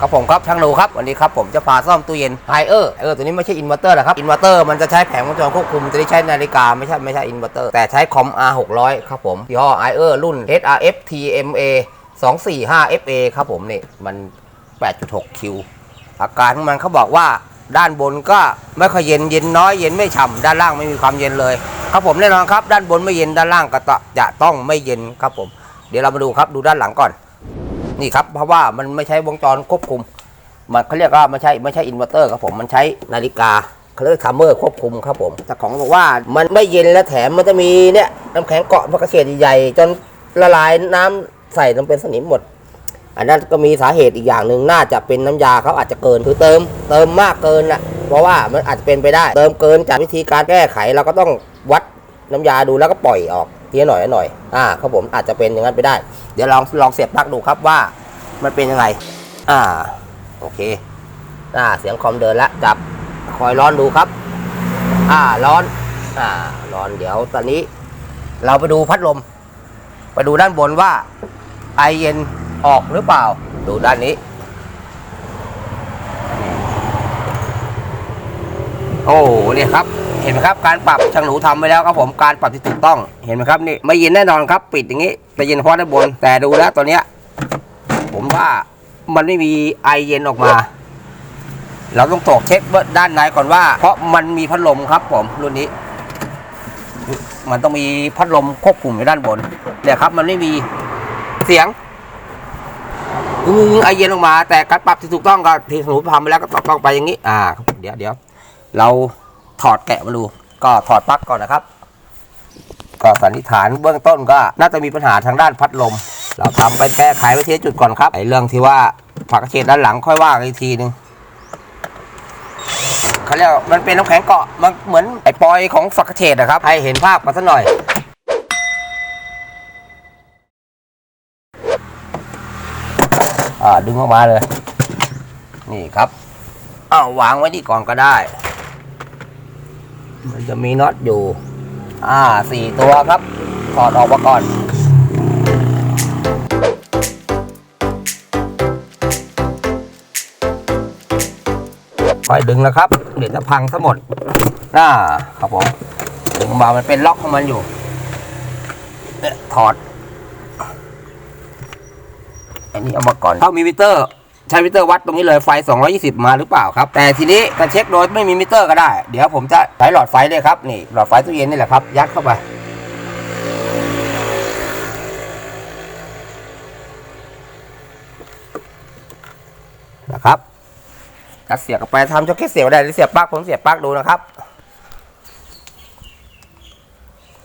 ครับผมครับช่างหนูครับวันนี้ครับผมจะพาซ่อมตู้เย็นไฮเออร์เออตัวนี้ไม่ใช่อินเวอร์เตอร์นะครับอินเวอร์เตอร์มันจะใช้แผงวงจรควบคุมตัวนี้ใช้นาฬิกาไม่ใช่ไม่ใช่อินเวอร์เตอร์แต่ใช้คอม R 6 0 0ครับผมยี่ห้อไฮเออร์รุ่น HRF TMA 245 FA ครับผมนี่มัน 8.6 Q อาการของมันเขาบอกว่าด้านบนก็ไม่ค่อยเย็นเย็นน้อยเย็นไม่ฉ่ำด้านล่างไม่มีความเย็นเลย ครับผมแน่นอนครับ ด้านบนไม่เย็นด้านล่างก็จะต้องไม่เย็นครับผม เดี๋ยวเรามาดูครับดูด้านหลังก่อน นี่ครับเพราะว่ามันไม่ใช้วงจรควบคุม มันเขาเรียกว่าไม่ใช่ไม่ใช่อินเวอร์เตอร์ครับผมมันใช้นาฬิกาเขาเรียกทัมเมอร์ควบคุมครับผมแต่ของบอกว่ามันไม่เย็นและแถมมันจะมีเนี่ยน้ำแข็งเกาะพวกกระเฉดใหญ่จนละลายน้ำใส่ลงเป็นสนิมหมด อันนั้นก็มีสาเหตุอีกอย่างหนึ่งน่าจะเป็นน้ำยาเขาอาจจะเกินคือเติม เติมมากเกินนะเพราะว่ามันอาจจะเป็นไปได้ เติมเกินจากวิธีการแก้ไขเราก็ต้อง วัดน้ำยาดูแล้วก็ปล่อยออกทีละหน่อยหน่อยอ่าครับผมอาจจะเป็นอย่างนั้นไปได้ เดี๋ยวลองลองเสียบปลั๊กดูครับว่ามันเป็นยังไง อ่า โอเค อ่า เสียงคอมเดินล้วจับคอยร้อนดูครับ อ่า ร้อน อ่า ร้อน เดี๋ยวตอนนี้ เราไปดูพัดลม ไปดูด้านบนว่าไอเย็นออกหรือเปล่า ดูด้านนี้ โอ้เนี่ยครับเห็นไหมครับการปรับช่างหนูทำไปแล้วครับผมการปรับที่ถูกต้องเห็นไหมครับนี่ไม่เย็นแน่นอนครับ ปิดอย่างนี้แต่เย็นเฉพาะด้านบน แต่ดูแล้วตอนเนี้ยผมว่ามันไม่มีไอเย็นออกมา เราต้องตรวจเช็คด้านในก่อนว่า เพราะมันมีพัดลมครับผมรุ่นนี้ มันต้องมีพัดลมควบคุมอยู่ด้านบนเนี่ยครับ มันไม่มีเสียงอือไอเย็นออกมา แต่การปรับที่ถูกต้องก็ที่หนูทำไปแล้วก็ต้องไปอย่างนี้ อ่า เดี๋ยวเดี๋ยว เราถอดแกะมาดู ก็ถอดปลั๊กก่อนนะครับ ก็สันนิษฐานเบื้องต้นก็น่าจะมีปัญหาทางด้านพัดลม เราทำไปแก้ไขไปทีละจุดก่อนครับไอ้เรื่องที่ว่าผักระเฉดด้านหลังค่อยว่ากันอีกทีหนึงเขาเรียกว่ามันเป็นน้ำแข็งเกาะมันเหมือนไอ้ปอยของฝักระเฉดนะครับ ให้เห็นภาพกันสักหน่อยอ่าดึงออกมาเลย นี่ครับอ้าววางไว้ที่ก่อนก็ได้ มันจะมีน็อตอยู่ อ่าสี่ตัวครับถอดออกมาก่อนค่อยดึงนะครับ เดี๋ยวจะพังทั้งหมดอ่าครับผมดึงมามันเป็นล็อกของมันอยู่เนี่ยถอด อันนี้เอามาก่อนถ้ามีมิเตอร์ ใช้มิเตอร์วัดตรงนี้เลยไฟ 220 มาหรือเปล่าครับ แต่ทีนี้จะเช็คโดยไม่มีมิเตอร์ก็ได้ เดี๋ยวผมจะใช้หลอดไฟเลยครับ นี่ หลอดไฟตู้เย็นนี่แหละครับ ยัดเข้าไป นะครับถ้าเสียบกับไปทำจะแค่เสียบได้หรือเสียบปลั๊กผมเสียบปลั๊กดูนะครับ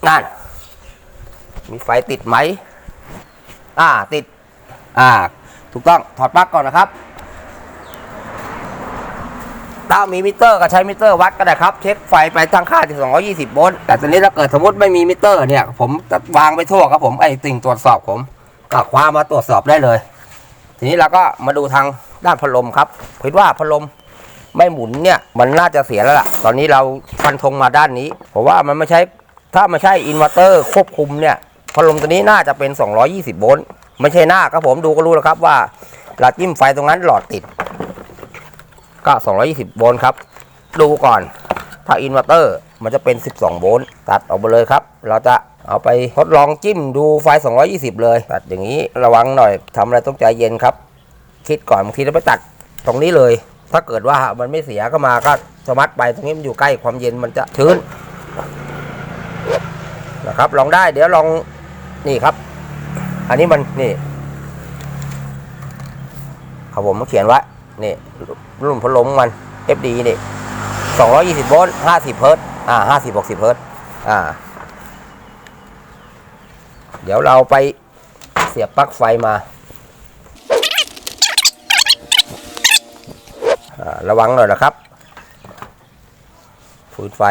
นั่นมีไฟติดไหม อ่า ติด อ่า ถูกต้องถอดปลั๊กก่อนนะครับถ้ามีมิเตอร์ก็ใช้มิเตอร์วัดก็ได้ครับ เช็คไฟไปทางค่าที่220โวลต์แต่ตอนนี้ถ้าเกิดสมมติไม่มีมิเตอร์เนี่ยผมจะวางไปทั่วครับผมไอ้สิ่งตรวจสอบผมก็คว้ามาตรวจสอบได้เลย ทีนี้เราก็มาดูทางด้านพัดลมครับคิดว่าพัดลมไม่หมุนเนี่ยมันน่าจะเสียแล้วล่ะ ตอนนี้เราฟันธงมาด้านนี้เพราะว่ามันไม่ใช่ถ้าไม่ใช่อินเวอร์เตอร์ควบคุมเนี่ยพัดลมตัวนี้น่าจะเป็น 220 โวลต์ ไม่ใช่หน้าครับผมดูก็รู้แล้วครับว่าเราจิ้มไฟตรงนั้นหลอดติด ก็ 220 โวลต์ครับ ดูก่อน ถ้าอินเวอร์เตอร์มันจะเป็น 12 โวลต์ตัดออกไปเลยครับ เราจะเอาไปทดลองจิ้มดูไฟ 220 เลย ตัดอย่างนี้ระวังหน่อยทำอะไรต้องใจเย็นครับ คิดก่อนบางทีเราไปตัดตรงนี้เลย ถ้าเกิดว่ามันไม่เสียก็มาก็สมัดไปตรงนี้มันอยู่ใกล้ความเย็นมันจะชื้นนะครับลองได้เดี๋ยวลองนี่ครับ อันนี้มันนี่ครับผมมาเขียนไว้นี่รุ่นพัดลมมัน FD นี่220โวลต์50เฮิร์ตอ่า50 60เฮิร์ตอ่า เดี๋ยวเราไปเสียบปลั๊กไฟมาอ่าระวังหน่อยนะครับฟืนไฟ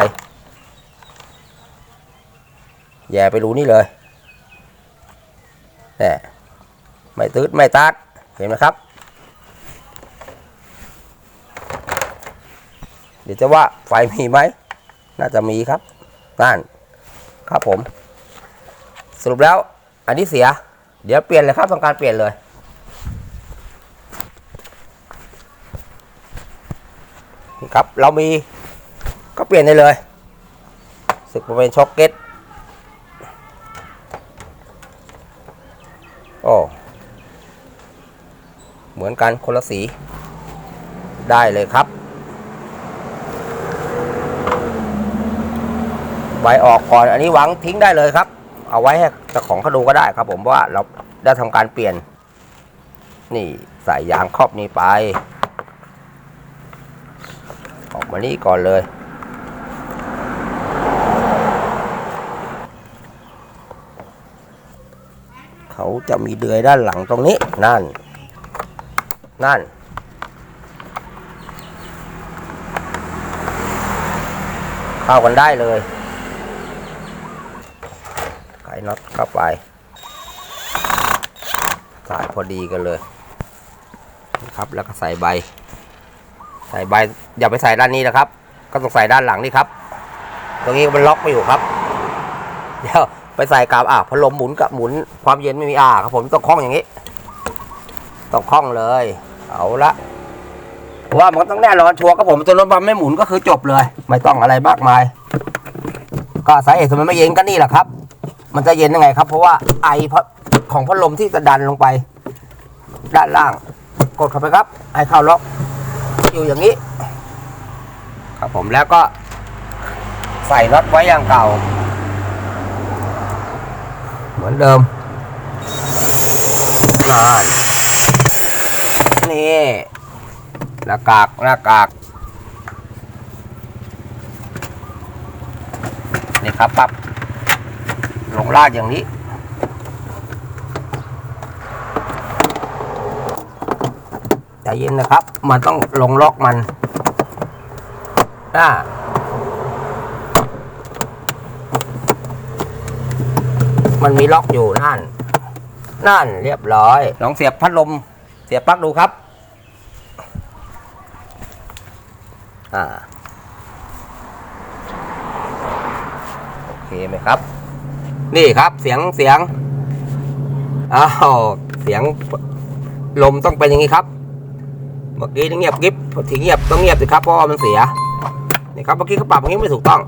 แย่ไปรูนี่เลย แหมไม่ตืดไม่ตัดเห็นไหมครับ เดี๋ยวจะว่าไฟมีไหม น่าจะมีครับนั่นครับผม สรุปแล้วอันนี้เสีย เดี๋ยวเปลี่ยนเลยครับทำการเปลี่ยนเลยครับเรามีก็เปลี่ยนได้เลย สึกมาเป็นช็อคเก็ตโอ้ เหมื อนกันคนละสี ได้เลยครับ ใบออกก่อนอันนี้วางทิ้งได้เลยครับ เอาไว้ให้เจ้าของเขาดูก็ได้ครับ ผมว่าเราได้ทำการเปลี่ยน นี่ใส่ยางครอบนี้ไป ออกมานี่ก่อนเลยเขาจะมีเดือยด้านหลังตรงนี้นั่น นั่น เข้ากันได้เลยไขน็อตเข้าไป สายพอดีกันเลยครับแล้วก็ใส่ใบ ใส่ใบอย่าไปใส่ด้านนี้นะครับ ก็ต้องใส่ด้านหลังนี่ครับ ตรงนี้มันล็อกไม่อยู่ครับ เดี๋ยวไปใส่กับอะพัดลมหมุนกับหมุนความเย็นไม่มีอ่าครับผมต้องคล้องอย่างนี้ ต้องคล้องเลย เอาละว่ามันต้องแน่นอนชัวร์ครับผมตัวรถบัมไม่หมุนก็คือจบเลย ไม่ต้องอะไรมากมาย ก็สาเหตุทำไมไม่เย็นก็นี่แหละครับ มันจะเย็นยังไงครับ เพราะว่าไอพัดของพัดลมที่จะดันลงไป ด้านล่าง กดเข้าไปครับ ให้เข้าล็อก อยู่อย่างนี้ ครับผมแล้วก็ ใส่น็อตไว้อย่างเก่า เหมือนเดิมนาน นี่หน้ากากหน้ากากนี่ครับปับลงลาดอย่างนี้ ใจเย็นนะครับ มันต้องลงล็อกมันอ่ามันมีล็อกอยู่นั่น นั่นเรียบร้อย ลองเสียบพัดลม เสียบปลั๊กดูครับ อ่า โอเคไหมครับ นี่ครับเสียงเสียง อ้าว เสียงลมต้องเป็นอย่างนี้ครับ เมื่อกี้เงียบกริบถึงเงียบต้องเงียบสิครับเพราะว่ามันเสีย นี่ครับเมื่อกี้เขาปรับอย่างนี้ไม่ถูกต้อง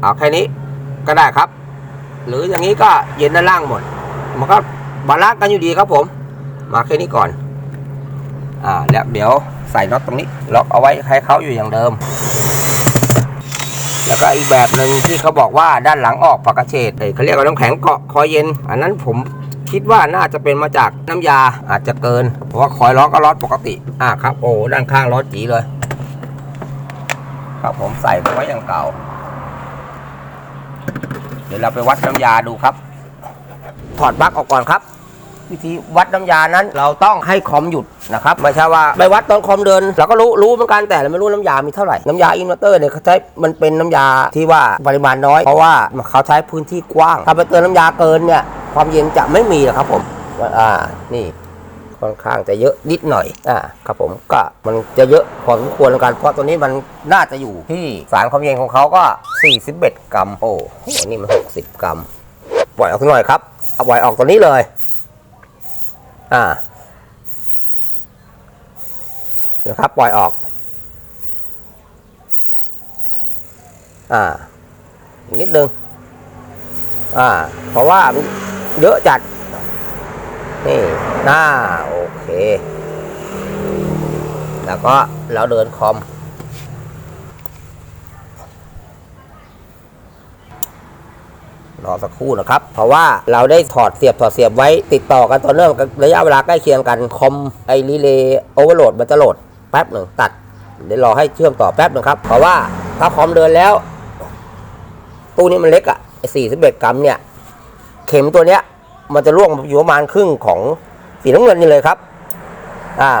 เอาแค่นี้ก็ได้ครับ หรืออย่างนี้ก็เย็นด้านล่างหมด มันก็ บาลานซ์กันอยู่ดีครับผม มาแค่นี้ก่อน อ่า แล้วเดี๋ยวใส่น็อตตรงนี้ ล็อกเอาไว้ให้เขาอยู่อย่างเดิม แล้วก็อีกแบบหนึ่งที่เขาบอกว่าด้านหลังออกปากกระเฉดเขาเรียกว่าน้ำแข็งเกาะคอยเย็น อันนั้นผมคิดว่าน่าจะเป็นมาจากน้ำยาอาจจะเกิน เพราะว่าคอยร้อนก็ร้อนปกติ อ่าครับ โอ้ด้านข้างร้อนจีเลย ครับผมใส่ไว้อย่างเก่า เดี๋ยวเราไปวัดน้ำยาดูครับ ถอดปลั๊กออกก่อนครับ วิธีวัดน้ำยานั้น เราต้องให้คอมหยุดนะครับไม่ใช่ว่าไปวัดตอนคอมเดิน เราก็รู้รู้เหมือนกันแต่เราไม่รู้น้ำยามีเท่าไหร่น้ำยาอินเวอร์เตอร์เนี่ยเขาใช้มันเป็นน้ำยาที่ว่าปริมาณน้อยเพราะว่าเขาใช้พื้นที่กว้าง ถ้าไปเติมน้ำยาเกินเนี่ยความเย็นจะไม่มีหรอกครับผมอ่านี่ค่อนข้างจะเยอะนิดหน่อย อ่า ครับผม ก็มันจะเยอะพอสมควรเหมือนกัน เพราะตัวนี้มันน่าจะอยู่ที่สารความเย็นของเขาก็ 41 กรัม โอ้โห นี่มัน 60 กรัม ปล่อยออกสักหน่อยครับ เอาปล่อยออกตัวนี้เลย อ่านะครับปล่อยออก อ่านิดนึง อ่า เพราะว่าเยอะจัด นี่หน้าโอเค แล้วก็เราเดินคอม รอสักครู่นะครับ เพราะว่าเราได้ถอดเสียบถอดเสียบไว้ติดต่อกันต่อเนื่องกันระยะเวลาใกล้เคียงกันคอมไอรีเลย์โอเวอร์โหลดมันจะโหลดแป๊บหนึ่งตัดเดี๋ยวรอให้เชื่อมต่อแป๊บหนึ่งครับ เพราะว่าถ้าคอมเดินแล้ว ตู้นี้มันเล็กอะไอสี่สิบเอ็ดกรัมเนี่ย เข็มตัวเนี้ย มันจะร่วงอยู่ประมาณครึ่งของสีน้ำเงินนี่เลยครับ อ่า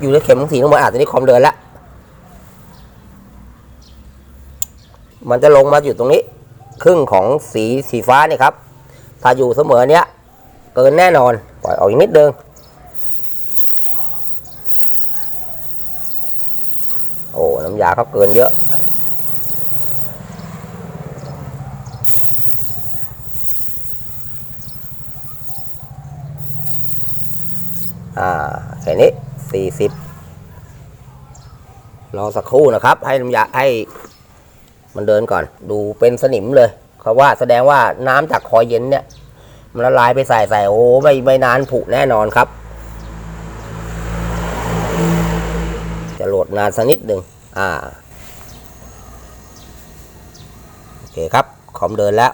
อยู่ในเข็มของสีน้ำเงินอาจจะนี่คอมเดินแล้วมันจะลงมาอยู่ตรงนี้ ครึ่งของสีสีฟ้านี่ครับ ถ้าอยู่เสมอเนี้ยเกินแน่นอน ปล่อยออกอีกนิดเดิงโอ้ น้ำยาเขาเกินเยอะ อ่า แค่นี้สี่สิบรอสักครู่นะครับ ให้น้ำยาให้ มันเดินก่อน ดูเป็นสนิมเลยเขาว่าแสดงว่าน้ำจากคอยเย็นเนี่ยมันละลายไปใส่ใส่โอ้ไม่ไม่นานผุแน่นอนครับ จะโหลดนานสักนิดหนึ่งอ่าโอเคครับคอมเดินแล้ว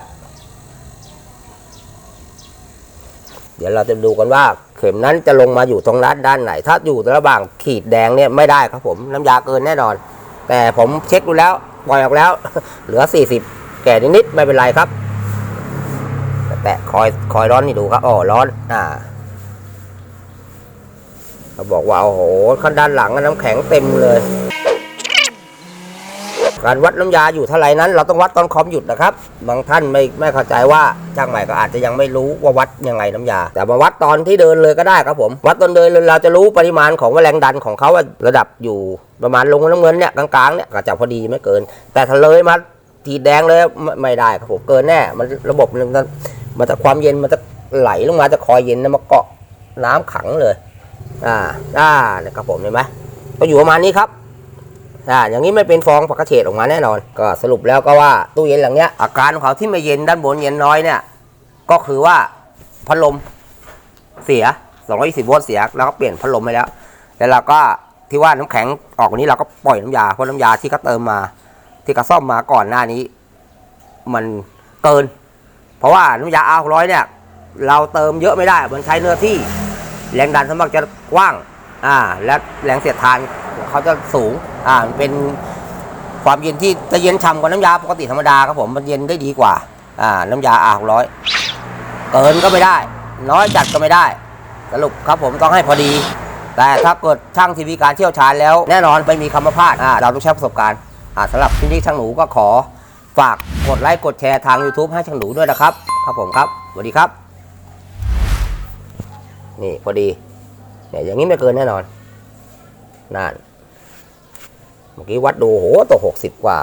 เดี๋ยวเราจะดูกันว่า เข็มนั้นจะลงมาอยู่ตรงด้านด้านไหน ถ้าอยู่ระหว่างขีดแดงเนี่ยไม่ได้ครับผมน้ำยาเกินแน่นอน แต่ผมเช็คดูแล้ว ปล่อยออกแล้ว เหลือ 40 แก่นิดๆไม่เป็นไรครับ แตะคอยคอยร้อนนี่ดูครับอ๋อร้อน อ่าเขาบอกว่าโอ้โหข้างด้านหลังน้ำแข็งเต็มเลย การวัดน้ำยาอยู่เท่าไหร่นั้น เราต้องวัดตอนคอมหยุดนะครับ บางท่านไม่ไม่เข้าใจว่าช่างใหม่ก็อาจจะยังไม่รู้ว่าวัดยังไงน้ำยา แต่มาวัดตอนที่เดินเลยก็ได้ครับผม วัดตอนเดินเลยเราจะรู้ปริมาณของแรงดันของเขาว่าระดับอยู่ประมาณลงน้ำเงินเนี่ยกลางๆเนี่ยก็จะพอดีไม่เกิน แต่ถ้าเลยมาทีแดงเลยไม่ไมได้ครับผมเกินแน่มันระบบมันมันมันจะความเย็นมันจะไหลลงมาจะคอยเย็นนะมาเกาะน้ำขังเลย อ่าอ่าเนี่ยครับผมเห็นไหมก็อยู่ประมาณนี้ครับ อ่าอย่างนี้ไม่เป็นฟองผักกระเฉดออกมาแน่นอน ก็สรุปแล้วก็ว่าตู้เย็นหลังเนี้ยอาการของเขาที่ไม่เย็นด้านบนเย็นน้อยเนี่ยก็คือว่าพัดลมเสีย 220 โวลต์เสีย แล้วก็เปลี่ยนพัดลมไปแล้ว แล้วเราก็ที่ว่าน้ำแข็งออกวันนี้เราก็ปล่อยน้ำยา เพราะน้ำยาที่เขาเติมมา ที่เขาซ่อมมาก่อนหน้านี้ มันเกิน เพราะว่าน้ำยา R600 เนี่ย เราเติมเยอะไม่ได้ มันใช้เนื้อที่ แรงดันสมมติจะกว้าง อ่า และแรงเสียดทานเขาจะสูง อ่ามันเป็นความเย็นที่จะเย็นฉ่ำกว่าน้ำยาปกติธรรมดาครับผมมันเย็นได้ดีกว่าอ่าน้ำยา R600 เกินก็ไม่ได้ น้อยจัดก็ไม่ได้ สรุปครับผมต้องให้พอดี แต่ถ้าเกิดช่างทีวีการเชี่ยวชาญแล้ว แน่นอนไม่มีคำว่าพลาดอ่าเราต้องใช้ประสบการณ์อ่าสำหรับที่นี่ช่างหนูก็ขอฝากกดไลค์กดแชร์ทาง YouTube ให้ช่างหนูด้วยนะครับ ครับผมครับสวัสดีครับ นี่พอดีเนี่ยอย่างนี้ไม่เกินแน่นอนนั่น เมื่อกี้วัดดูโหตัวหกสิบกว่า